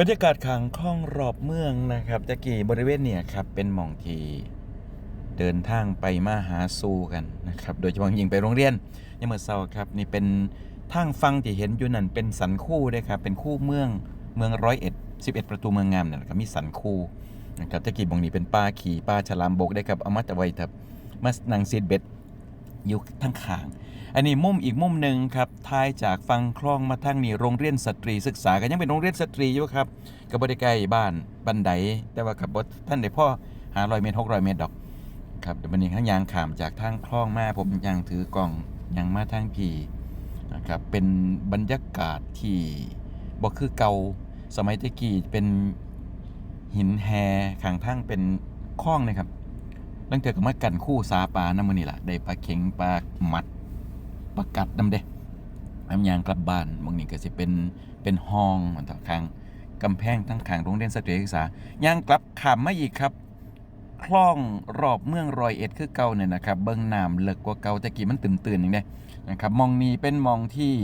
บรรยากาศขังคล่องรอบเมืองนะครับตะกี้บริเวณเนี่ยครับเป็นหม่องที่เดินทางไปมาหาสู่กันนะครับ โดยเฉพาะยิงไปโรงเรียนยามมื่อเช้าครับนี่เป็นทางฟังที่เห็นอยู่นั่นเป็นสันคู่ด้วยครับเป็นคู่เมืองเมืองร้อยเอ็ดสิบเอ็ดประตูเมืองงามนั่นะครับมีสันคู่นะครับตะกี้บองนี้เป็นปลาขี่ปลาฉลามบกได้ครับเอามาจะไว้ครับมานังซีดเบ็ด อยู่ทั้งขาง อันนี้มุมอีกมุมหนึ่งครับทายจากฟังคลองมาทางนี่โรงเรียนสตรีศึกษากันยังเป็นโรงเรียนสตรีอยู่ครับกับบริใกล้บ้านบันไดแต่ว่ากับบท่านได้พ่อหาร้อยเมตรหกร้อยเมตรดอกครับเดี๋ยววันนี้ข้างยางขามจากทางคลองมาผมยางถือกล่องยางมาทางพีนะครับเป็นบรรยากาศที่บ่คือเก่าสมัยตะกี้เป็นหินแฮข้างทางเป็นคลองนะครับ ตั้งแต่ก็มากันคู่สาปลาน้ำมันนี่แหละได้ปลาเข็งปลาหมัดประกัดนำเด้น้ำยางกลับบ้านบางนี้ก็สิเป็นเป็นห้องมันต่อคางกำแพงทั้งขางโรงเรียนสตรีศึกษายางกลับขามมาอีกครับคลองรอบเมืองรอยเอ็ดคือเก่าเนี่ยนะครับ เบิ้องน้ำเลิกกว่าเก่าแต่กี้มันตื่นตื่นอย่างเนี้ยนะครับมองนี้เป็นมองที่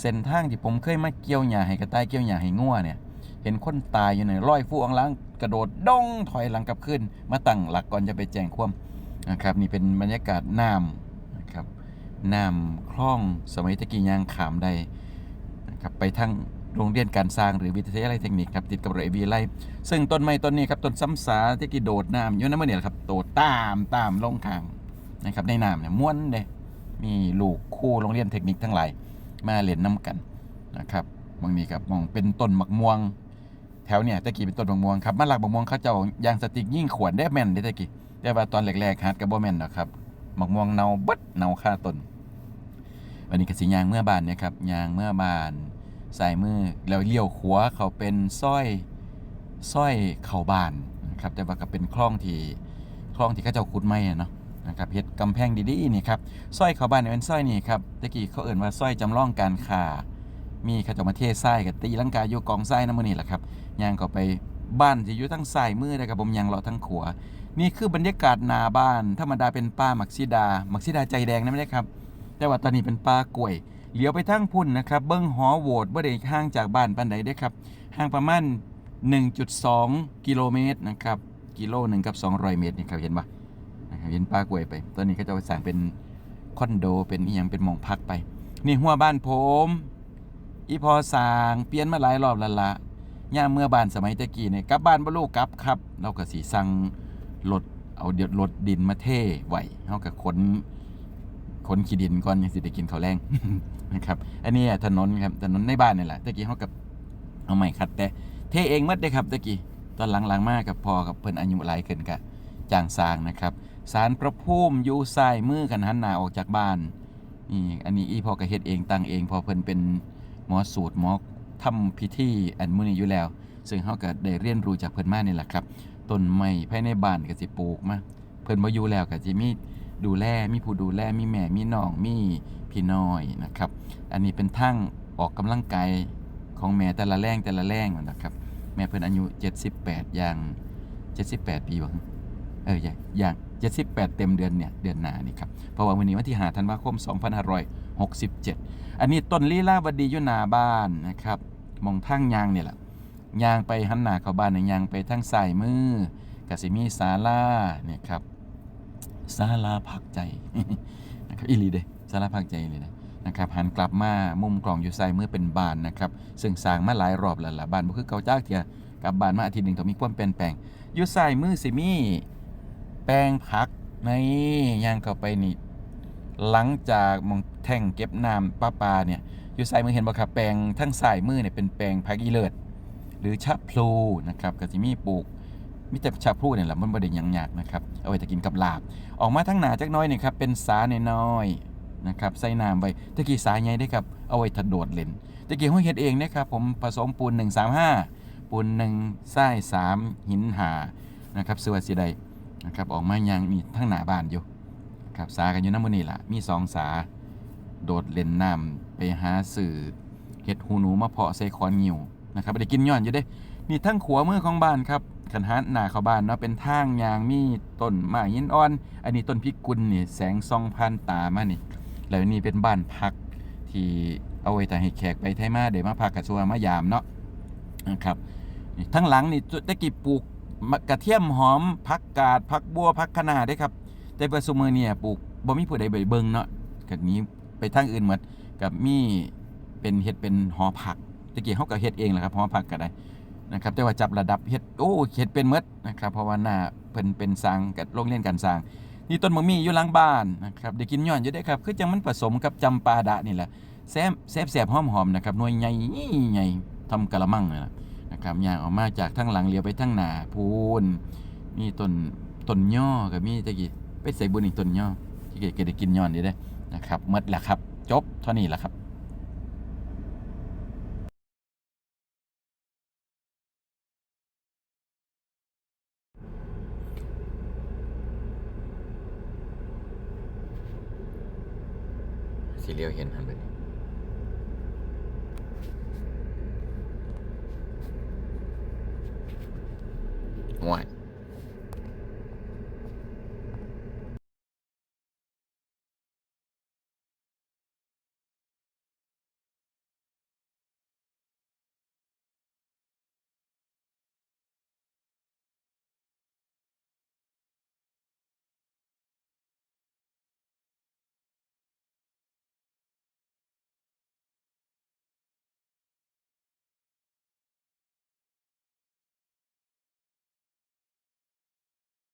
เส้นทางที่ผมเคยมาเกี่ยวหญ้าให้กระต่ายเกี่ยวหญ้าให้งัวเนี่ย เห็นคนตายอยู่ในร้อยฟูอังล้างกระโดดดงถอยหลังกลับขึ้น มาตั้งหลักก่อนจะไปแจ้งความนะครับนี่เป็นบรรยากาศน้ำนะครับน้ำคล่องสมัยตะกี้ยางขามได้นะครับไปทั้งโรงเรียนการสร้างหรือวิทยาลัยเทคนิคครับติดกับรงเรียนวิทยาลัยซึ่งต้นไม้ต้นนี้ครับต้นซ้ำสาตะกี้โดดน้ำอยู่นั่นเมื่อเนี่ยครับโดดตามตามลงทางนะครับในน้ำเนี่ยม้วนเลยมีลูกคู่โรงเรียนเทคนิคทั้งหลายมาเล่นน้ำกันนะครับบางนี้ครับมองเป็นต้นมะม่วง ถวเนี่ยตะกี้เป็นต้นมะม่วงครับมาหลักมะม่วงเขาเจ้ายางสติกยิ่งขวนได้แม่นได้ตะกี้แต่ว่าตอนแรกๆฮัดกับบ่แม่นนะครับมะม่วงเนาเบิดเนาค่าต้นวันนี้กสิยางเมื่อบานเนี่ยครับยางเมื่อบานสายมือแล้วเลี้ยวขวาเขาเป็นสร้อยสร้อยเข่าบานนะครับแต่ว่าก็เป็นคลองที่คลองที่เขาเจ้าขุดไม้เนาะนะครับเฮ็ดกำแพงดีๆนี่ครับสร้อยเข่าบานเนี่ยเป็นสร้อยนี่ครับตะกี้เขาเอ่นว่าสร้อยจำลองการค้า มีขจมาเททรายกับตีลังกาอยู่กองทรายน้ำมันนี่แหละครับยางก็ไปบ้านที่อยู่ทั้งซ้ายมือนะครับผมยางเลาะทั้งขวานี่คือบรรยากาศหนาบ้าน ธรรมดาเป็นป้าหมักซิดาหมักซิดาใจแดงนะไม่ได้ครับ แต่ว่าตอนนี้เป็นปลากล้วยเหลียวไปทางพุ่นนะครับเบิ้งหอโหวตบ่ได้ห่างจากบ้านปานใดได้ครับห่างประมาณ1.2 กิโลเมตรนะครับกิโลหนึ่งกับ 200 เมตรนี่ครับเห็นปะนะครับเห็นปลากล้วยไป ตอนนี้เขาจะไปสร้างเป็นคอนโดเป็นอีหยังเป็นมองพักไป นี่หัวบ้านผม อีพอสร้างเปลี่ยนมาหลายรอบล้วละย่าเมื่อบ้านสมัยตะกี้เนี่ยกลับบ้านบ่ลูกกลับครับ เราก็สิสั่งรถเอาเดี๋ยวรถดินมาเทไวเฮาก็ขนคนขี้ดินก่อนยังสิได้กินข้าวแรงนะครับ อันนี้ถนนครับถนนในบ้านนี่แหละตะกี้เขากับเอาใหม่คัดแต่เทเองมัดได้ครับตะกี้ตอนหลังๆมากกับพอกับเพิ่นอายุหลายขึ้นกะจางสร้างนะครับสารพระภูมิอยู่ซ้ายมือกันหันหน้าออกจากบ้านนี่อันนี้อีพอก็เฮ็ดเองตั้งเองพอเพิ่นเป็น หมอสูตรหมอทำพิธีอันมื้อนี้อยู่แล้ว ซึ่งเฮาก็ได้เรียนรู้จากเพิ่นมานี่แหละครับต้นไม้ภายในบ้านก็สิปลูกมาเพิ่นบ่อยู่แล้วก็สิมีดูแลมีผู้ดูแลมีแม่มีน้องมีพี่น้อยนะครับ อันนี้เป็นทั้งออกกำลังกายของแม่แต่ละแรงแต่ละแรงนะครับ แม่เพิ่นอายุ 78อย่าง 78 ปีบ่เอออย่างอย่าง78 เต็มเดือนเนี่ยเดือนหน้านี่ครับเพราะว่าวันนี้วันที่5ธันวาคม 67 อันนี้ต้นลีลาวดียู่หน้าบ้านนะครับมองทางยางเนี่ยแหละยางไปหันหน้าเข้าบ้านเนี่ยยางไปทางซ้ายมือกสิมีศาลาเนี่ยครับศาลาพักใจนะครับอีหลีเดศาลาพักใจเลยนะนะครับหันกลับมามุมกล่องอยู่ซ้ายมือเป็นบ้านนะครับซึ่งสร้างมาหลายรอบแล้วล่ะบ้านบ่คือเก่าจ้าเถียกับบ้านมาอาทิตย์หนึ่งต้องมีความเปลี่ยนแปลงอยู่ซ้ายมือสิมีแปลงผักในย่างเข้าไปนี่ หลังจากมองแท่งเก็บน้ำประปาเนี่ยอยู่ซ้ายมือเห็นบ่ครับแปลงทั้งซ้ายมือเนี่ยเป็นแปลงผักอีเลิศหรือชะพลูนะครับก็สิมีปลูกมีแต่ชะพลูเนี่ยแหละมันบ่ได้หยังยากนะครับเอาไว้จะกินกับลาบ ออกมาทั้งหนาจักน้อยเนี่ยครับเป็นสาน้อยนะครับใส่น้ำไว้ตะกี้สาใหญ่ได้ครับเอาไว้ถดโดดเล่นตะกี้ห้องเฮ็ดเองนะครับผมผสมปูน 135 ปูน1ไส้3หินหานะครับสวัสดีใดนะครับออกมายังมีทั้งหนาบานอยู่ ครับสากันอยู่น้ำมันนี่ละมีสองสา โดดเล่นน้ำไปหาสื่อเห็ดหูหนูมาเพาะใส่คอนงิวนะครับได้กินย้อนอยู่เด้นี่ทั้งขัวมือของบ้านครับขันหันหน้าเข้าบ้านเนาะเป็นทางยางมีต้นไม้ยินอ่อน อันนี้ต้นพิกุลนี่แสงสองผ่านตามานี่แล้วนี่เป็นบ้านพักที่เอาไว้แต่ให้แขกไปไทยมาเดี๋ยวมาพักกับชัวมายามเนาะนะครับนี่ทั้งหลังนี่ตะกี้ปลูกกระเทียมหอมผักกาดผักบัวผักคะน้าได้ครับ แต่ปัจจุบันเนี่ยปลูกบ่มีผู้ใดไปเบิ่งเนาะก็หนี้ไปทางอื่นหมดกับมีเป็นเฮ็ดเป็นหอผักตะกี้เฮาก็เฮ็ดเองแหละครับหอผักก็ได้นะครับแต่ว่าจับระดับเฮ็ดโอ้เฮ็ดเป็นหมดนะครับเพราะว่าหน้าเพิ่นเป็นสร้างกับโรงเรียนการสร้าง นี่ต้นมะมี่อยู่หลังบ้านนะครับได้กินย้อนอยู่ได้ครับคือจังมันผสมกับจำปาดะนี่แหละแซ่บแซ่บแซ่บหอมหอมๆนะครับหน่วยใหญ่ใหญ่ทำกะละมังนะนะครับย่างออกมาจากทั้งหลังเลี้ยวไปทั้งหน้าพูนมีต้นต้นย่อกับมีตะกี้ ไปใส่บุญอีกต้นย่อที่เกดได้กินย้อนดีได้นะครับมดแล้วครับ จบเท่านี้แหละครับสีเลียวเห็นหันไปนี่ห่วย